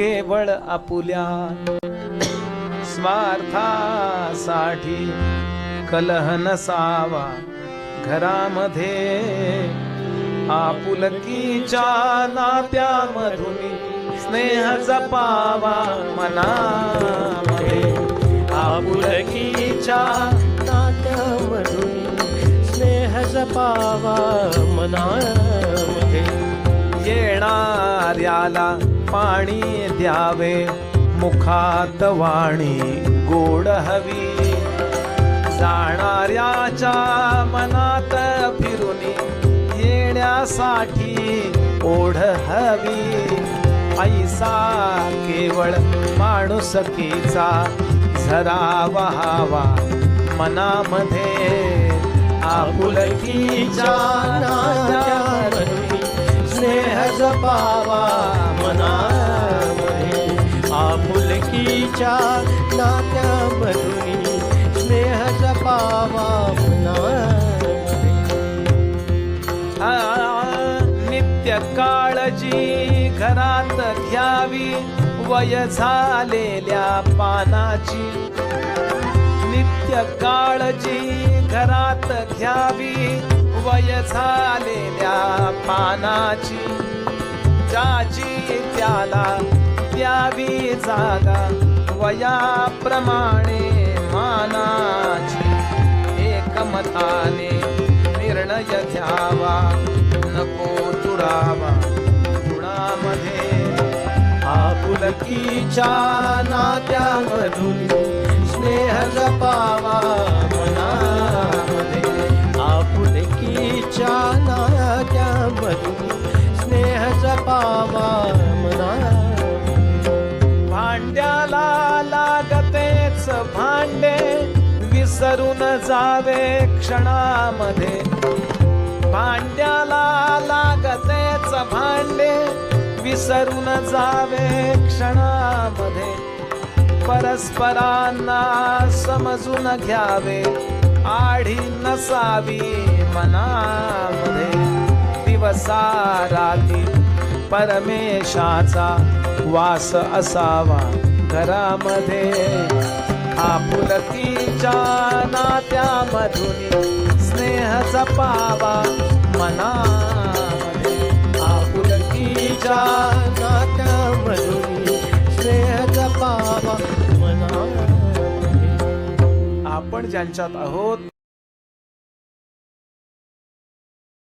केवळ आपुल्या स्वार्थासाठी कलह नसावा घरामध्ये आपुलकीच्या नात्यामधून स्नेह जपावा मनामध्ये. आपुलकीच्या नात्यामधून स्नेह जपावा मनामध्ये. येणाऱ्याला पाणी द्यावे. मुखात वाणी गोड हवी. जाणाऱ्याच्या मनात फिरून येण्यासाठी ओढ हवी. ऐसा केवळ माणुसकीचा झरा वहावा. मनामध्ये आपुलकीच्या तिच्या नात्यामधून स्नेह जपावा नित्य काळजी घरात घ्यावी वय झालेल्या पानाची. नित्य काळजी घरात घ्यावी वय झालेल्या पानाची. ज्याची त्याला द्यावी जागा वयाप्रमाणे मानाची एकमताने निर्णय घ्यावा नको दुरावा गुणामध्ये. आपुलकीच्या नात्यामधून स्नेह जपावा मनामध्ये. आपुलकीच्या नात्यामधून स्नेह जपावा करून जावे क्षणामध्ये. भांड्याला लागतेच भांडे विसरून जावे क्षणामध्ये. परस्परांना समजून घ्यावे आढी नसावी मनामध्ये. दिवसा राती परमेशाचा वास असावा घरामध्ये. आपुलकी जपावा मना आपुलकीच्या नात्यामधून स्नेह जपावा मना आपण ज्यांच्यात आहोत